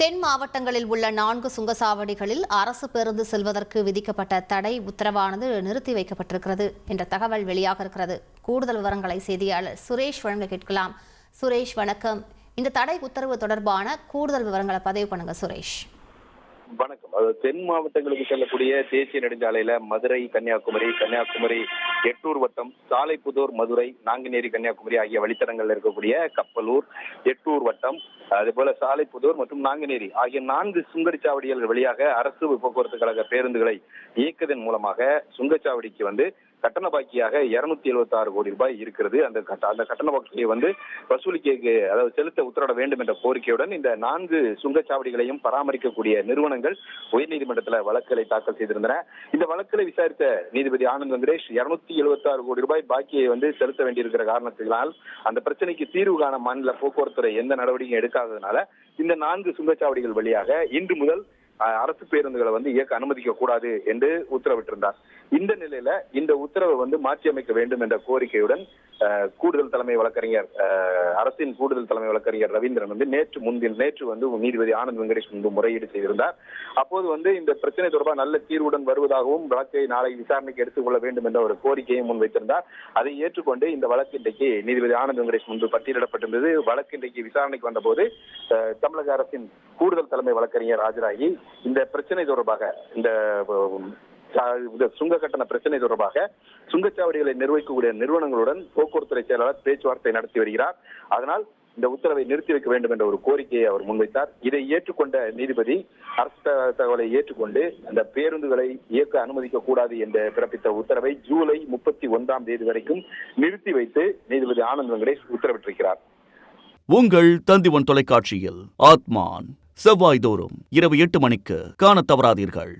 தென் மாவட்டங்களில் உள்ள நான்கு சுங்கசாவடிகளில் அரசு பேருந்து செல்வதற்கு விதிக்கப்பட்ட தடை உத்தரவானது நிறுத்தி வைக்கப்பட்டிருக்கிறது என்ற தகவல் வெளியாக இருக்கிறது. கூடுதல் விவரங்களை செய்தியாளர் சுரேஷ் வழங்க கேட்கலாம். சுரேஷ் வணக்கம். இந்த தடை உத்தரவு தொடர்பான கூடுதல் விவரங்களை பதிவு பண்ணுங்க சுரேஷ். வணக்கம். அதாவது தென் மாவட்டங்களுக்கு செல்லக்கூடிய தேசிய நெடுஞ்சாலையில மதுரை கன்னியாகுமரி கன்னியாகுமரி எட்டூர் வட்டம் சாலைப்புதூர் மதுரை நாங்குநேரி கன்னியாகுமரி ஆகிய வழித்தடங்கள்ல இருக்கக்கூடிய கப்பலூர் எட்டூர் வட்டம் அதே போல சாலைப்புதூர் மற்றும் நாங்குநேரி ஆகிய நான்கு சுங்கச்சாவடிகள் வழியாக அரசு போக்குவரத்து கழக பேருந்துகளை இயக்குவதன் மூலமாக சுங்கச்சாவடிக்கு வந்து கட்டண பாக்கியாக இருநூத்தி எழுபத்தி ஆறு கோடி ரூபாய் இருக்கிறது. அந்த கட்ட- அந்த கட்டண பாக்கியை வந்து வசூலிக்க அதாவது செலுத்த உத்தரவிட வேண்டும் என்ற கோரிக்கையுடன் இந்த நான்கு சுங்கச்சாவடிகளையும் பராமரிக்கக்கூடிய நிறுவனங்கள் உயர்நீதிமன்றத்தில் வழக்குகளை தாக்கல் செய்திருந்தன. இந்த வழக்குகளை விசாரித்த நீதிபதி ஆனந்த் வெங்கடேஷ் இருநூத்தி எழுபத்தி ஆறு கோடி ரூபாய் பாக்கியை வந்து செலுத்த வேண்டியிருக்கிற காரணத்தினால் அந்த பிரச்சனைக்கு தீர்வு காண மாநில போக்குவரத்துறை எந்த நடவடிக்கையும் எடுக்காததுனால இந்த நான்கு சுங்கச்சாவடிகள் வழியாக இன்று முதல் அரசு பேருந்துகளை வந்து இயக்க அனுமதிக்க கூடாது என்று உத்தரவிட்டிருந்தார். இந்த நிலையில இந்த உத்தரவை வந்து மாற்றி அமைக்க வேண்டும் என்ற கோரிக்கையுடன் கூடுதல் தலைமை வழக்கறிஞர் அஹ், அரசின் கூடுதல் தலைமை வழக்கறிஞர் ரவீந்திரன் வந்து நேற்று முன்தின் நேற்று வந்து நீதிபதி ஆனந்த் வெங்கடேஷ் முன்பு முறையீடு செய்திருந்தார். அப்போது வந்து இந்த பிரச்சனை தொடர்பாக நல்ல தீர்வுடன் வருவதாகவும் வழக்கை நாளை விசாரணைக்கு எடுத்துக்கொள்ள வேண்டும் என்ற ஒரு கோரிக்கையை முன்வைத்திருந்தார் அதை ஏற்றுக்கொண்டு இந்த வழக்கு இன்றைக்கு நீதிபதி ஆனந்த் வெங்கடேஷ் முன்பு பட்டியலிடப்பட்டிருந்தது. வழக்கு இன்றைக்கு விசாரணைக்கு வந்தபோது அஹ், தமிழக அரசின் கூடுதல் தலைமை வழக்கறிஞர் ஆஜராகி இந்த பிரச்சனை தொடர்பாக இந்த சுங்க கட்டண பிரச்சனை தொடர்பாக சுங்கச்சாவடிகளை நிர்வகிக்கக்கூடிய நிறுவனங்களுடன் போக்குவரத்துறை செயலாளர் பேச்சுவார்த்தை நடத்தி வருகிறார். அதனால் இந்த உத்தரவை நிறுத்தி வைக்க வேண்டும் என்ற ஒரு கோரிக்கையை அவர் முன்வைத்தார். இதை ஏற்றுக்கொண்ட நீதிபதி அரசு தகவலை ஏற்றுக்கொண்டு அந்த பேருந்துகளை இயக்க அனுமதிக்க கூடாது என்று பிறப்பித்த உத்தரவை ஜூலை முப்பத்தி ஒன்றாம் தேதி வரைக்கும் நிறுத்தி வைத்து நீதிபதி ஆனந்த் வெங்கடேஷ் உத்தரவிட்டிருக்கிறார். உங்கள் தந்திவன் தொலைக்காட்சியில் ஆத்மான். செவ்வாய்தோறும் இரவு எட்டு மணிக்கு காணத் தவறாதீர்கள்.